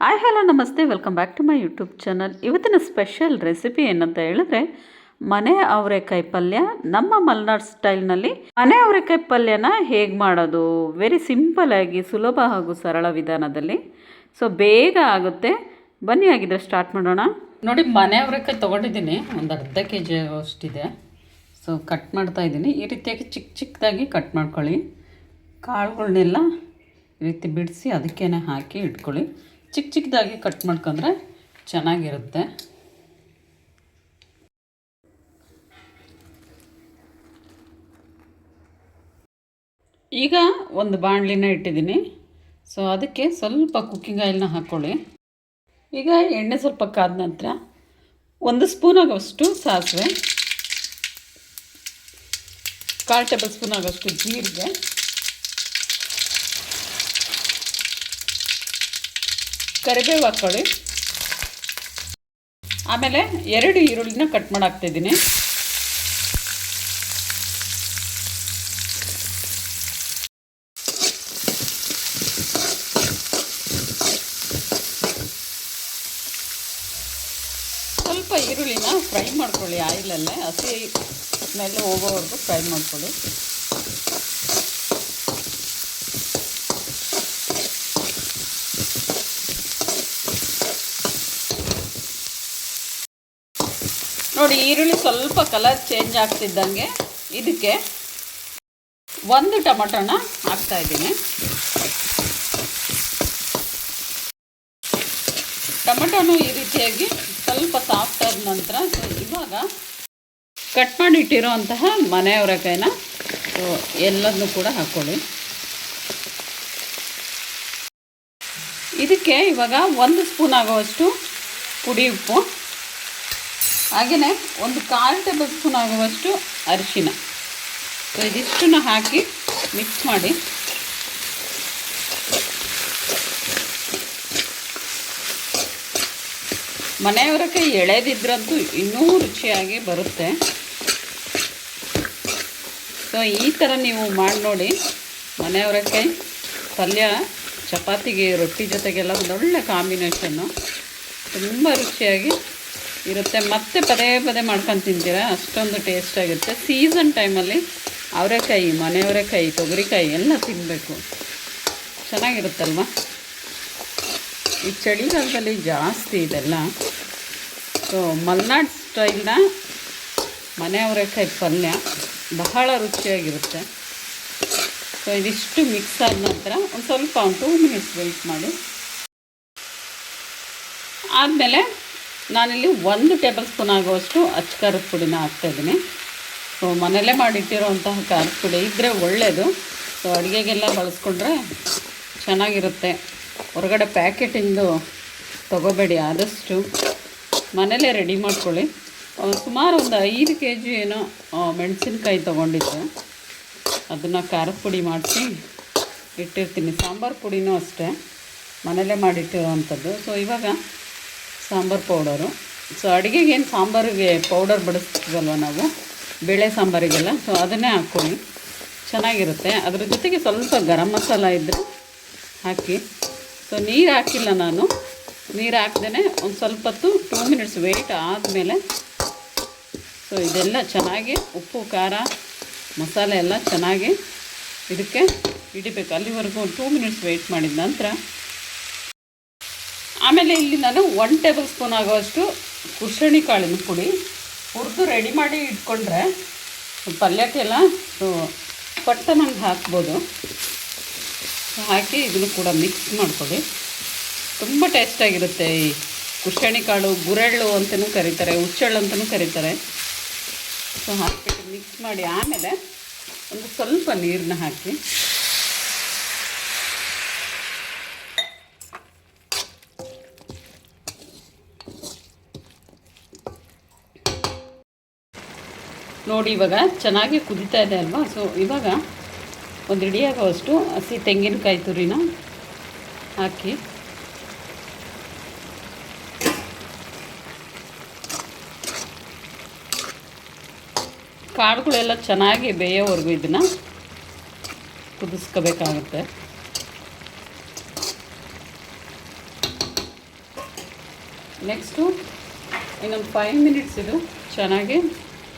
Hi hello ನಮಸ್ತೆ. Welcome back to my YouTube channel ಇವತ್ತಿನ special recipe ಏನಂತ ಹೇಳಿದ್ರೆ, ಮನೆ ಅವರೆಕಾಯಿ ಪಲ್ಯ ನಮ್ಮ ಮಲ್ನಾಡ್ ಸ್ಟೈಲ್ನಲ್ಲಿ ಮನೆ ಅವರೆಕಾಯಿ ಪಲ್ಯನ ಹೇಗೆ ಮಾಡೋದು? ವೆರಿ ಸಿಂಪಲ್ ಆಗಿ, ಸುಲಭ ಹಾಗೂ ಸರಳ ವಿಧಾನದಲ್ಲಿ. ಸೊ ಬೇಗ ಆಗುತ್ತೆ. ಬನ್ನಿ ಆಗಿದ್ರೆ ಸ್ಟಾರ್ಟ್ ಮಾಡೋಣ. ನೋಡಿ, ಮನೆ ಅವರೆಕಾಯಿ ತೊಗೊಂಡಿದ್ದೀನಿ. ಒಂದು ಅರ್ಧ ಕೆ ಜಿ ಅಷ್ಟಿದೆ. ಸೊ ಕಟ್ ಮಾಡ್ತಾ ಇದ್ದೀನಿ. ಈ ರೀತಿಯಾಗಿ ಚಿಕ್ಕ ಚಿಕ್ಕದಾಗಿ ಕಟ್ ಮಾಡ್ಕೊಳ್ಳಿ. ಕಾಳುಗಳನ್ನೆಲ್ಲ ಈ ರೀತಿ ಬಿಡಿಸಿ ಅದಕ್ಕೇನೆ ಹಾಕಿ ಇಟ್ಕೊಳ್ಳಿ. ಚಿಕ್ಕ ಚಿಕ್ಕದಾಗಿ ಕಟ್ ಮಾಡ್ಕೊಂಡ್ರೆ ಚೆನ್ನಾಗಿರುತ್ತೆ. ಈಗ ಒಂದು ಬಾಣಲಿನ ಇಟ್ಟಿದ್ದೀನಿ. ಸೊ ಅದಕ್ಕೆ ಸ್ವಲ್ಪ ಕುಕ್ಕಿಂಗ್ ಆಯಿಲ್ನ ಹಾಕ್ಕೊಳ್ಳಿ ಈಗ ಎಣ್ಣೆ ಸ್ವಲ್ಪ ಕಾದ ನಂತರ ಒಂದು ಸ್ಪೂನ್ ಆಗೋಷ್ಟು ಸಾಸಿವೆ, ಕಾಲು ಟೇಬಲ್ ಸ್ಪೂನ್ ಆಗೋಷ್ಟು ಜೀರಿಗೆ ಕರಿಬೇವು ಹಾಕ್ಕೊಳ್ಳಿ ಆಮೇಲೆ ಎರಡು ಈರುಳ್ಳಿನ ಕಟ್ ಮಾಡಾಕ್ತಿದ್ದೀನಿ. ಸ್ವಲ್ಪ ಈರುಳ್ಳಿನ ಫ್ರೈ ಮಾಡ್ಕೊಳ್ಳಿ, ಆಯಿಲಲ್ಲೇ. ಹಸಿ ಮೇಲೆ ಹೋಗೋವರೆಗೂ ಫ್ರೈ ಮಾಡ್ಕೊಳ್ಳಿ. ನೋಡಿ, ಈರುಳ್ಳಿ ಸ್ವಲ್ಪ ಕಲರ್ ಚೇಂಜ್ ಆಗ್ತಿದ್ದಂಗೆ ಇದಕ್ಕೆ ಒಂದು ಟೊಮಟೊನ ಹಾಕ್ತಾ ಇದ್ದೀನಿ. ಟೊಮಟೊನು ಈ ರೀತಿಯಾಗಿ ಸ್ವಲ್ಪ ಸಾಫ್ಟ್ ಆದ ನಂತರ ಇವಾಗ ಕಟ್ ಮಾಡಿ ಇಟ್ಟಿರೋಂತಹ ಮನೆ ಅವರೆಕಾಯಿನ ಸೊ ಎಲ್ಲದನ್ನು ಕೂಡ ಹಾಕ್ಕೊಳ್ಳಿ ಇದಕ್ಕೆ ಇವಾಗ ಒಂದು ಸ್ಪೂನ್ ಆಗುವಷ್ಟು ಪುಡಿ ಉಪ್ಪು. ಹಾಗೆಯೇ ಒಂದು ಕಾಲು ಟೇಬಲ್ ಸ್ಪೂನ್ ಆಗುವಷ್ಟು ಅರಿಶಿನ. ಸೊ ಇದಿಷ್ಟನ್ನು ಹಾಕಿ ಮಿಕ್ಸ್ ಮಾಡಿ. ಮನೆಯವರಕ್ಕೆ ಎಳೆದಿದ್ರಂತೂ ಇನ್ನೂ ರುಚಿಯಾಗಿ ಬರುತ್ತೆ. ಸೊ ಈ ಥರ ನೀವು ಮಾಡಿ ನೋಡಿ. ಮನೆಯವರಕ್ಕೆ ಪಲ್ಯ, ಚಪಾತಿಗೆ ರೊಟ್ಟಿ ಜೊತೆಗೆಲ್ಲ ಒಂದೊಳ್ಳೆ ಕಾಂಬಿನೇಷನ್ನು ತುಂಬ ರುಚಿಯಾಗಿ ಇರುತ್ತೆ. ಮತ್ತೆ ಪದೇ ಪದೇ ಮಾಡ್ಕೊಂಡು ತಿಂತೀರಾ? ಅಷ್ಟೊಂದು ಟೇಸ್ಟ್ ಆಗುತ್ತೆ ಸೀಸನ್ ಟೈಮಲ್ಲಿ ಅವರೆಕಾಯಿ, ಮನೆಯವರೆಕಾಯಿ, ತೊಗರಿಕಾಯಿ ಎಲ್ಲ ತಿನ್ನಬೇಕು ಚೆನ್ನಾಗಿರುತ್ತಲ್ವ? ಈ ಚಳಿಗಾಲದಲ್ಲಿ ಜಾಸ್ತಿ ಇದೆಲ್ಲ. ಸೊ ಮಲ್ನಾಡ್ ಸ್ಟೈಲ್ನ ಮನೆ ಅವರೆಕಾಯಿ ಪಲ್ಯ ಬಹಳ ರುಚಿಯಾಗಿರುತ್ತೆ. ಸೊ ಇದಿಷ್ಟು ಮಿಕ್ಸ್ ಆದ ನಂತರ ಒಂದು ಸ್ವಲ್ಪ ಒಂದು ಟೂ ಮಿನಿಟ್ಸ್ ವೆಯ್ಟ್ ಮಾಡಿ. ಆದಮೇಲೆ ನಾನಿಲ್ಲಿ ಒಂದು ಟೇಬಲ್ ಸ್ಪೂನ್ ಆಗುವಷ್ಟು ಅಚ್ಚ ಖಾರದ ಪುಡಿನ ಹಾಕ್ತಾಯಿದ್ದೀನಿ ಸೊ ಮನೆಯಲ್ಲೇ ಮಾಡಿಟ್ಟಿರೋಂತಹ ಖಾರದ ಪುಡಿ ಇದ್ದರೆ ಒಳ್ಳೆಯದು ಸೊ ಅಡುಗೆಗೆಲ್ಲ ಬಳಸ್ಕೊಂಡ್ರೆ ಚೆನ್ನಾಗಿರುತ್ತೆ. ಹೊರಗಡೆ ಪ್ಯಾಕೆಟಿಂದು ತೊಗೋಬೇಡಿ ಆದಷ್ಟು. ಮನೇಲೇ ರೆಡಿ ಮಾಡ್ಕೊಳ್ಳಿ. ಸುಮಾರು ಒಂದು ಐದು ಕೆ ಜಿ ಏನೋ ಮೆಣಸಿನ್ಕಾಯಿ ತೊಗೊಂಡಿದ್ದೆ. ಅದನ್ನು ಖಾರದ ಪುಡಿ ಮಾಡಿಸಿ ಇಟ್ಟಿರ್ತೀನಿ. ಸಾಂಬಾರು ಪುಡಿನೂ ಅಷ್ಟೇ. ಮನೇಲೇ ಮಾಡಿಟ್ಟಿರೋ ಅಂಥದ್ದು ಸೊ ಇವಾಗ ಸಾಂಬಾರು ಪೌಡರು. ಸೊ ಅಡುಗೆಗೆ ಏನು ಸಾಂಬಾರಿಗೆ ಪೌಡರ್ ಬಡಿಸ್ತೀವಲ್ವ ನಾವು? ಬೇಳೆ ಸಾಂಬಾರಿಗೆಲ್ಲ. ಸೊ ಅದನ್ನೇ ಹಾಕ್ಕೊಳ್ಳಿ. ಚೆನ್ನಾಗಿರುತ್ತೆ. ಅದ್ರ ಜೊತೆಗೆ ಸ್ವಲ್ಪ ಗರಂ ಮಸಾಲ ಇದ್ದರೆ ಹಾಕಿ. ಸೊ ನೀರು ಹಾಕಿಲ್ಲ ನಾನು. ನೀರು ಹಾಕ್ದೇ ಒಂದು ಸ್ವಲ್ಪ ಹೊತ್ತು ಟೂ ಮಿನಿಟ್ಸ್ ವೆಯ್ಟ್ ಆದಮೇಲೆ ಸೊ ಇದೆಲ್ಲ ಚೆನ್ನಾಗಿ ಉಪ್ಪು, ಖಾರ, ಮಸಾಲೆ ಎಲ್ಲ ಚೆನ್ನಾಗಿ ಇದಕ್ಕೆ ಹಿಡಿಬೇಕು. ಅಲ್ಲಿವರೆಗೂ ಟೂ ಮಿನಿಟ್ಸ್ ವೆಯ್ಟ್ ಮಾಡಿದ ನಂತರ ಆಮೇಲೆ ಇಲ್ಲಿ ನಾನು ಒನ್ ಟೇಬಲ್ ಸ್ಪೂನ್ ಆಗುವಷ್ಟು ಕುಶಣಿ ಕಾಳಿನ ಪುಡಿ ಹುರಿದು ರೆಡಿ ಮಾಡಿ ಇಟ್ಕೊಂಡ್ರೆ ಪಲ್ಯಕ್ಕೆಲ್ಲ ಪಟ್ಟ ಪಟ್ಟನಂಗೆ ಹಾಕ್ಬೋದು. ಹಾಕಿ ಇದನ್ನು ಕೂಡ ಮಿಕ್ಸ್ ಮಾಡ್ಕೊಳ್ಳಿ. ತುಂಬ ಟೇಸ್ಟಾಗಿರುತ್ತೆ ಈ ಕುಶಣಿ ಕಾಳು, ಗುರೆಳ್ಳು ಅಂತಲೂ ಕರೀತಾರೆ, ಹುಚ್ಚೆಳ್ಳು ಅಂತಲೂ ಕರೀತಾರೆ. ಸೊ ಹಾಕಿಬಿಟ್ಟು ಮಿಕ್ಸ್ ಮಾಡಿ ಆಮೇಲೆ ಒಂದು ಸ್ವಲ್ಪ ನೀರನ್ನ ಹಾಕಿ ನೋಡಿ, ಇವಾಗ ಚೆನ್ನಾಗಿ ಕುದೀತಾ ಇದೆ ಅಲ್ವಾ? ಸೊ ಇವಾಗ ಒಂದು ಇಡಿಯಾಗುವಷ್ಟು ಹಸಿ ತೆಂಗಿನಕಾಯಿ ತುರಿನ ಹಾಕಿ. ಕಾಳುಗಳೆಲ್ಲ ಚೆನ್ನಾಗಿ ಬೇಯೋವರೆಗೂ ಇದನ್ನು ಕುದಿಸ್ಕೋಬೇಕಾಗುತ್ತೆ. ನೆಕ್ಸ್ಟು ಇನ್ನೊಂದು ಫೈವ್ ಮಿನಿಟ್ಸ್ ಇದು ಚೆನ್ನಾಗಿ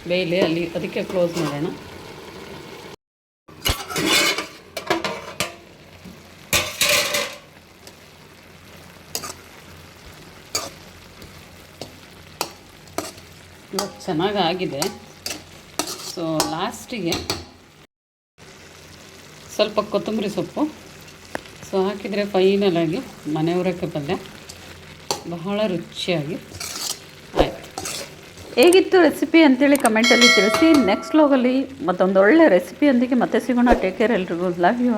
ಬೇಯಲಿ, ಅಲ್ಲಿ ಅದಕ್ಕೆ ಕ್ಲೋಸ್ ಮಾಡೋಣ. ಚೆನ್ನಾಗಿ ಆಗಿದೆ ಸೊ ಲಾಸ್ಟಿಗೆ ಸ್ವಲ್ಪ ಕೊತ್ತಂಬರಿ ಸೊಪ್ಪು. ಸೊ ಹಾಕಿದರೆ ಫೈನಲಾಗಿ ಮನೆಯವರಕ್ಕೆ ಪಲ್ಯ ಬಹಳ ರುಚಿಯಾಗಿ. ಹೇಗಿತ್ತು ರೆಸಿಪಿ ಅಂತೇಳಿ ಕಮೆಂಟಲ್ಲಿ ತಿಳಿಸಿ. ನೆಕ್ಸ್ಟ್ ಲೋಗಲ್ಲಿ ಮತ್ತೊಂದು ಒಳ್ಳೆ ರೆಸಿಪಿಯೊಂದಿಗೆ ಮತ್ತೆ ಸಿಗೋಣ. ಟೇಕ್ ಕೇರ್ ಎಲ್ರಿಗೂ. Love you